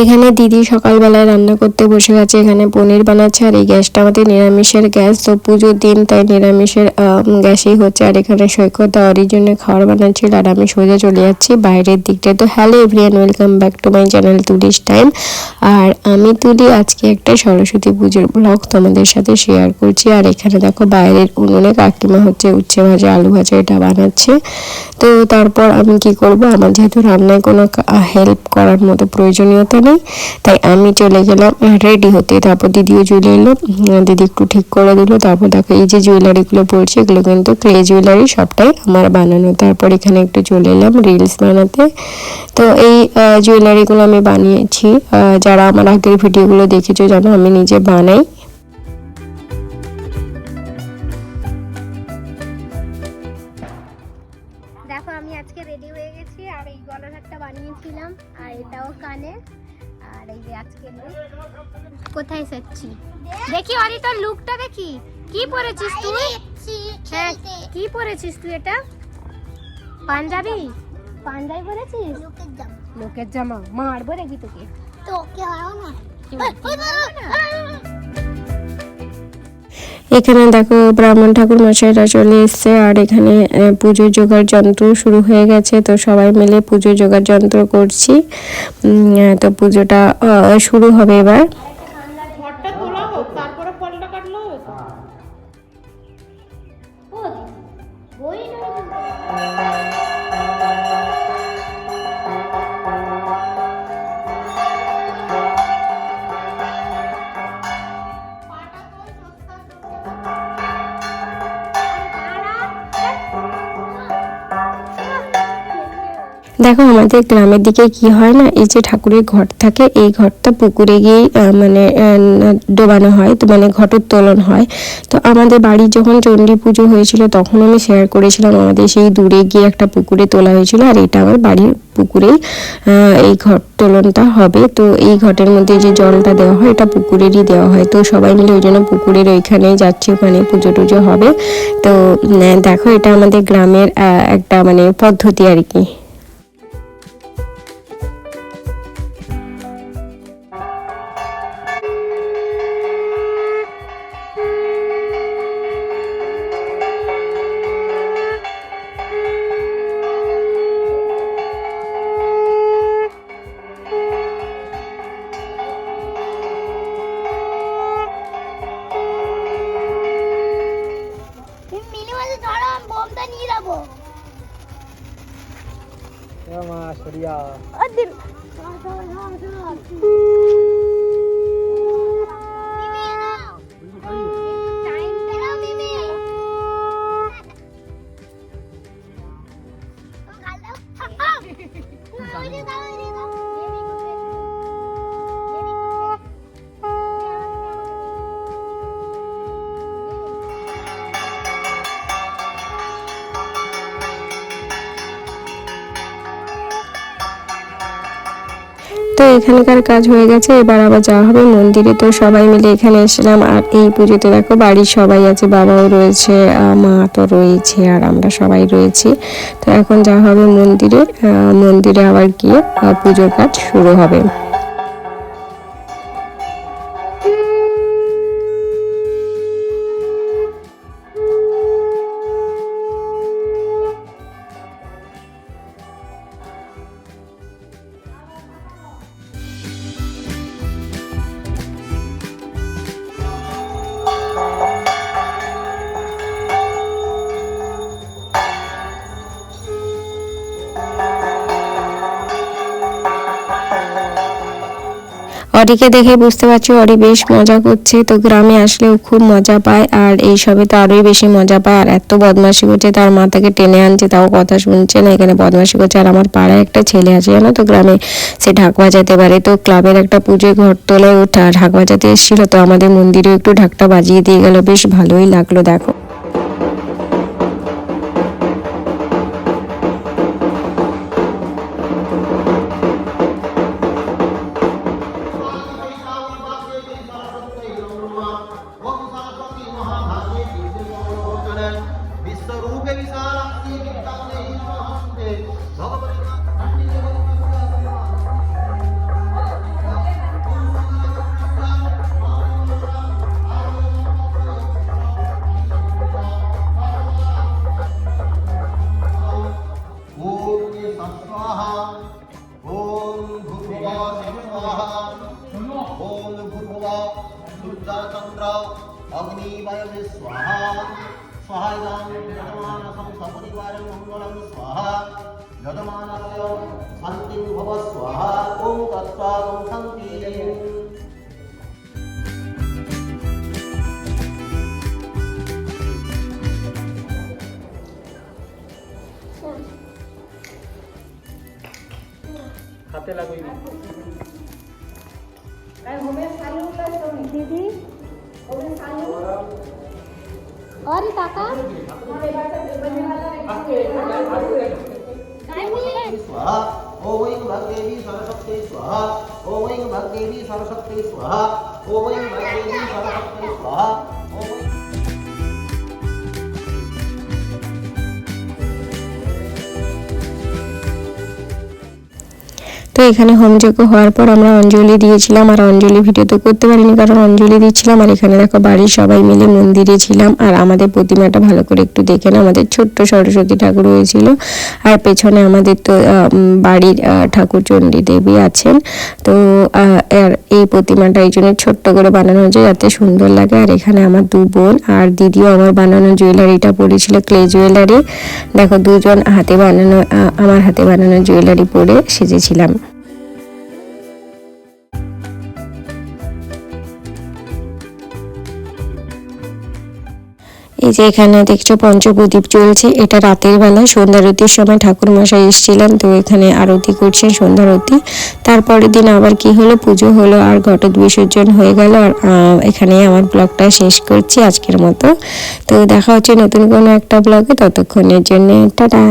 এখানে দিদি সকালবেলায় রান্না করতে বসে গেছে, এখানে পনির বানাচ্ছে আর এই গ্যাসটা আমাদের নিরামিষের গ্যাস। তো পুজোর দিন তাই নিরামিষের গ্যাসই হচ্ছে আর এখানে সৈকত ওরই জন্য খাবার বানাচ্ছিল আর আমি সোজা চলে যাচ্ছি বাইরের দিকটা তো hello everyone welcome back to my channel Tuli's time আর আমি তুলি আজকে একটা সরস্বতী পুজোর ব্লগ তোমাদের সাথে শেয়ার করছি। আর এখানে দেখো বাইরের উনুনে কাকিমা হচ্ছে উচ্ছে ভাজা, আলু ভাজা এটা বানাচ্ছে। তো তারপর আমি কি করব? আমার যেহেতু রান্নায় কোনো হেল্প করার মতো প্রয়োজনীয়তা নেই, তাই আমি চলে গেলাম রেডি হতে। তারপর দিদিও চলে এলো দিদি একটু ঠিক করে দিল। তারপর দেখো, এই যে জুয়েলারিগুলো পড়ছে, এগুলো কিন্তু ক্লে জুয়েলারি সবটাই আমার বানানো। তারপর এখানে একটু চলে এলাম রিলস বানাতে। তো এই জুয়েলারিগুলো আমি বানিয়েছি। যারা আমার আগের ভিডিওগুলো দেখেছ, জানো আমি নিজে বানাই। কানে আর এই যে আজকে কোথায় যাচ্ছি দেখি অরি তোর লুকটা দেখি কি পরেছিস তুই হ্যাঁ কি পরেছিস তুই এটা পাঞ্জাবি পাঞ্জাবি পরেছিস লোকের জামা মারবো নাকি তোকে তোকে হারাও না এখানে দেখো ব্রাহ্মণ ঠাকুর মশাইরা চলে এসছে, আর এখানে পুজো জোগাড় যন্ত্র শুরু হয়ে গেছে। তো সবাই মিলে পুজো জোগাড় যন্ত্র করছি। তো পুজোটা শুরু হবে এবার। দেখো, আমাদের গ্রামের দিকে কি হয় না, এই যে ঠাকুরের ঘর থাকে, এই ঘরটা পুকুরে গিয়েই মানে ডোবানো হয়, তো মানে ঘটোত্তোলন হয়। তো আমাদের বাড়ির যখন চণ্ডী পুজো হয়েছিল, তখন আমি শেয়ার করেছিলাম, আমাদের সেই দূরে গিয়ে একটা পুকুরে তোলা হয়েছিল, আর এটা আমার বাড়ির পুকুরেই এই ঘট তোলনটা হবে। তো এই ঘটের মধ্যে যে জলটা দেওয়া হয়, এটা পুকুরেরই দেওয়া হয়। তো সবাই মিলে ওই জন্য পুকুরের ওইখানেই যাচ্ছি ওখানে পুজো টুজো হবে। তো দেখো, এটা আমাদের গ্রামের একটা মানে পদ্ধতি আর কি। তুমি মিলে মাঝে ধরো আমি বোমটা নিয়ে যাব। দিন। তো এখানকার কাজ হয়ে গেছে, এবার আবার যাওয়া হবে মন্দিরে। তো সবাই মিলে এখানে এসেছিলাম। আর এই পুজোতে দেখো, বাড়ির সবাই আছে, বাবাও রয়েছে মা তো রয়েছে, আর আমরা সবাই রয়েছি। তো এখন যাওয়া হবে মন্দিরে মন্দিরে আবার গিয়ে পুজোর কাজ শুরু হবে। অরিকে দেখে বুঝতে পারছি অরি বেশ মজা করছে। তো গ্রামে আসলেও খুব মজা পায় আর এই সবে তো আরোই বেশি মজা পায়। আর এত বদমাশি করছে, তার মা তাকে টেনে আনছে, তাও কথা শুনছে না। এখানে বদমাশি করছে আর আমার পাড়ায় একটা ছেলে আছে, জানো তো গ্রামে? সে ঢাক বাজাতে পারে। তো ক্লাবের একটা পুজোয় ঘর তোলায় ও ঢাক বাজাতে এসেছিল, তো আমাদের মন্দিরে একটু ঢাকটা বাজিয়ে দিয়ে গেল। বেশ ভালোই লাগল, দেখো। परिवारं मङ्गलं स्वाहा यजमानस्य शान्तिं भव स्वाहा ॐ तत्त्वागं शान्तिः হাতে লাগাই और काका स्वाहा ॐ ऐं भगदेवी सरस्वती स्वाहा ओम भगदेवी सरस्वती स्वाहा ओम भगदेवी सरस्वती स्वाहा। তো এখানে হোমযজ্ঞ হওয়ার পর আমরা অঞ্জলি দিয়েছিলাম আর অঞ্জলি ভিডিও তো করতে পারিনি কারণ অঞ্জলি দিচ্ছিলাম আর এখানে দেখো বাড়ির সবাই মিলে মন্দিরে ছিলাম আর আমাদের প্রতিমাটা ভালো করে একটু দেখে না আমাদের ছোট্ট সরস্বতী ঠাকুর হয়েছিল আর পেছনে আমাদের তো বাড়ির ঠাকুর চণ্ডী দেবী আছেন। তো আর এই প্রতিমাটা এই জন্য ছোট্ট করে বানানো হয়েছে যাতে সুন্দর লাগে। আর এখানে আমার দু বোন আর দিদিও আমার বানানো জুয়েলারিটা পরেছিল ক্লে জুয়েলারি। দেখো দুজন হাতে বানানো আমার হাতে বানানো জুয়েলারি পরে সেজেছিলাম। এই যে এখানে দেখছ পঞ্চপ্রদীপ চলছে এটা রাতের বেলা সন্ধ্যারতির সময় ঠাকুর মশাই এসেছিলেন, তো এখানে আরতি করছেন সন্ধ্যারতি। তারপরের দিন আবার কি হলো? পুজো হলো আর ঘটত বিসর্জন হয়ে গেল আর এখানে আমার ব্লগটা শেষ করছি আজকের মতো। তো দেখা হচ্ছে নতুন কোনো একটা ব্লগে, ততক্ষণের জন্য, টাটা।